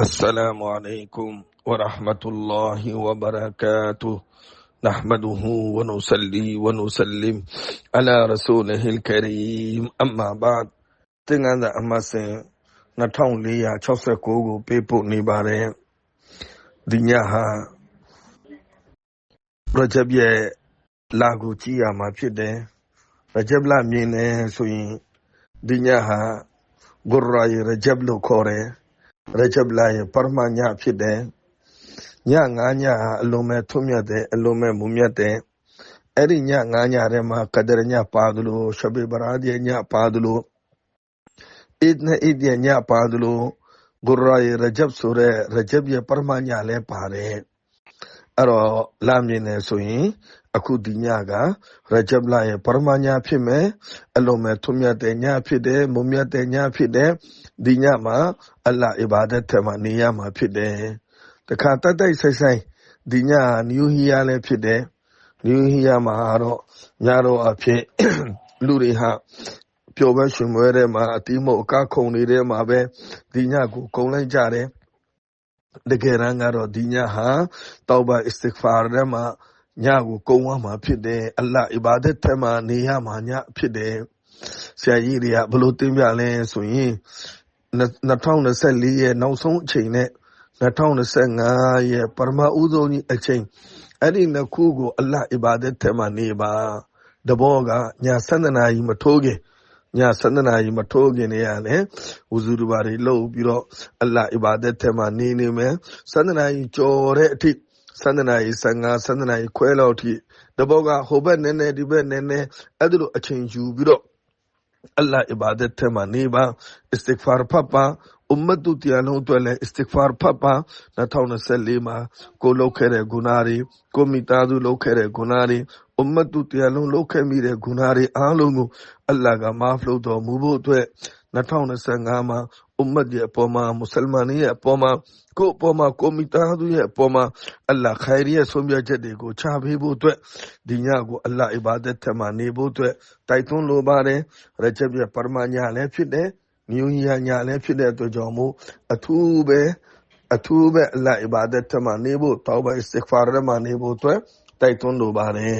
السلام عليكم ورحمة الله وبركاته نحمده ونصلي ونسلم على رسوله الكريم أما بعد သင်္ကန်းသာအမတ်စဉ်2469ကိုပေးပို့နေပါတယ်ဒီညဟာရဂျပ်ရဲ့လာကိုကြည့်ရမှာဖြစ်တယ်ရဂျပ်လမြင်နေဆိုရင်ဒီညဟာဂူရာယရဂျပ်လို့ခေါ်တယ် ရဂျပ်လာရဲ့ပရမညဖြစ်တယ်ညငါးညဟာ အလုံးမဲ့ထွတ်မြတ်တယ်အလုံးမဲ့မူမြတ်တယ်အဲ့ဒီညငါးညထဲမှာကဒရညပါသလိုရှဘေဘရာဒီညပါသလိုအိဒ်နဲ့အိဒ်ရဲ့ညပါသလိုဂူရာယရဂျပ်ဆိုတဲ့ရဂျပ်ရဲ့ပရမညလည်းပါတယ် အဲ့တော့လာမြင်နေဆိုရင် အခုဒီညကရဂျပ်လာရဲ့ပရမညဖြစ်မယ်အလုံးမဲ့ထွတ်မြတ်တဲ့ညဖြစ်တယ်မူမြတ်တဲ့ညဖြစ်တယ်ဒီညမှာအလ္လာဟ်အီဘာဒတ်ထဲမှာနေရမှာဖြစ်တယ်တခါတက်တိုက်ဆိုင်ဆိုင်ဒီညနယူဟီယာလည်းဖြစ်တယ်နယူဟီယာမှာတော့ညတော့အဖြစ်လူတွေဟာပျော်ပွဲရွှင်ပွဲထဲမှာအတီးမုတ်အကခုံနေတဲ့မှာပဲဒီညကိုကုံလိုက်ကြတယ် တကယ်တမ်းကတော့ဒီညဟာတောဘအစ္စတစ်ဖာထဲမှာညကိုကုံရမှာဖြစ်တယ်အလ္လာဟ်အီဘာဒတ်ထဲမှာနေရမှာညဖြစ်တယ်ဆရာကြီးတွေကဘလို့တင်းပြလဲဆိုရင်2024ရဲ့နောက်ဆုံးအချိန်နဲ့2025ရဲ့ပရမဥဆုံးကြီးအချိန်အဲ့ဒီနှစ်ခုကိုအလ္လာဟ်အီဘာဒတ်ထဲမှာနေပါတဘောကည7နာရီမထိုးခင် ည7နာရီမထိုးခင်နေရလဲဝဇူရဘာတွေလုပ်ပြီးတော့အလ္လာဟ်အီဘာဒတ်ထဲမှာနေနေမယ်7နာရီကျော်တဲ့အထိ7နာရီ15 7နာရီခွဲလောက်အထိတဘောကဟိုဘက်နည်းနည်းဒီဘက်နည်းနည်းအဲ့ဒါလိုအချိန်ယူပြီးတော့အလ္လာဟ်အီဘာဒတ်ထဲမှာနေပါအစ္စတစ်ဖာဖတ်ပါအွမ်မတ်တို့တရားလုံးအတွက်လည်းအစ္စတစ်ဖာဖတ်ပါ2024မှာကိုလုပ်ခဲ့တဲ့ဂုဏတွေကိုမိသားစုလုပ်ခဲ့တဲ့ဂုဏတွေ အွမ်မတ်တို့တရားလုံးလုပ်ခဲ့မိတဲ့ဂုဏတွေအားလုံးကိုအလ္လာဟ်ကမာဖလို့တော်မူဖို့အတွက်2025မှာအွမ်မတ်ရဲ့အပေါ်မှာမွတ်စလမန်ရဲ့အပေါ်မှာကိုအပေါ်မှာကိုမိသားစုရဲ့အပေါ်မှာအလ္လာဟ်ခိုင်ရီရဲ့ဆုံးဖြတ်ချက်တွေကိုချပေးဖို့အတွက်ဒီညကိုအလ္လာဟ်အီဘာဒတ်ထဲမှာနေဖို့အတွက်တိုက်တွန်းလိုပါတယ်ရဂျပ်ရဲ့ပရမညာလည်းဖြစ်တယ်နယူးရီးယားညာလည်းဖြစ်တဲ့အတွက်ကြောင့်မို့အထူးပဲအထူးပဲအလ္လာဟ်အီဘာဒတ်ထဲမှာနေဖို့တောဘအစ္စတစ်ဖာထဲမှာနေဖို့အတွက်တိုက်တွန်းလိုပါတယ်